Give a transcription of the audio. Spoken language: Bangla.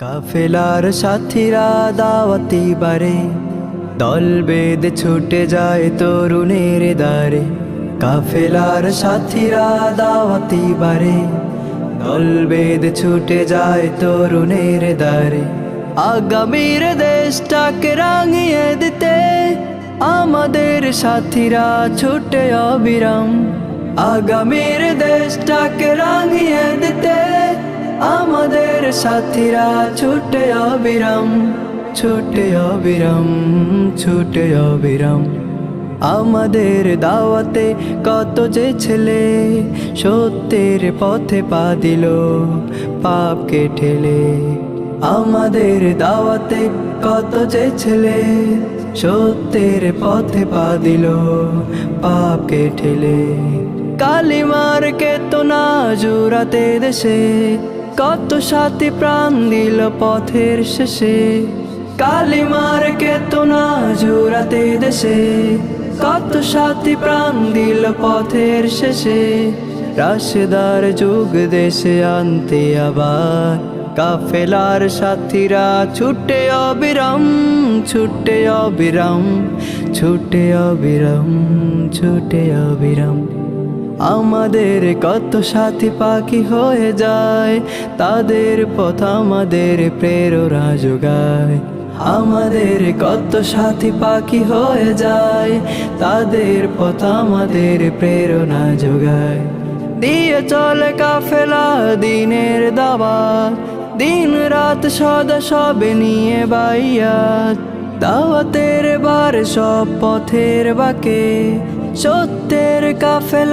কাফেলার সাথীরা দাওয়াতি বারে, দল বেদে ছুটে যায় তরুণের দ্বারে। কাফেলার সাথীরা দাওয়াতি বারে, দল বেদে ছুটে যায় তরুণের দ্বারে। আগামীর দেশটাকে রাঙিয়ে দিতে আমাদের সাথীরা ছুটে অবিরাম। আগামীর দেশটাকে রাঙিয়ে দিতে আমাদের সাথীরা ছুটে অবিরাম ছুটে অবিরাম ছুটে অবিরাম। আমাদের দাওয়াতে কত যে ছেলে সত্যের পথে পা দিল পাপকে ঠেলে আমাদের দাওয়াতে কত যে ছেলে সত্যের পথে পা দিল পাপকে ঠেলে কালিমার কে তো না জুরাতে দেশে কত সাথী প্রাণ দিল পথের শেষে? কালিমার কে তো না জুরাতে দেশে। কত সাথী প্রাণ দিল পথের শেষে? রাশেদার যুগ দেশে আনতে আবার কাফেলার সাথীরা ছুটে অবিরাম ছুটে অবিরাম ছুটে অবিরাম ছুটে অবিরাম। আমাদের কত সাথী পাখি হয়ে যায়, তাদের পথ আমাদের প্রেরণা যোগায়। আমাদের কত সাথী পাখি হয়ে যায়, তাদের পথ আমাদের প্রেরণা যোগায়। দিয়ে চলে কাফেলা দিনের দাবা দিন রাত সদা সবে নিয়ে বাইয়াত। দাওয়াতের বার সব পথের বাকে, সত্যের কাফেলা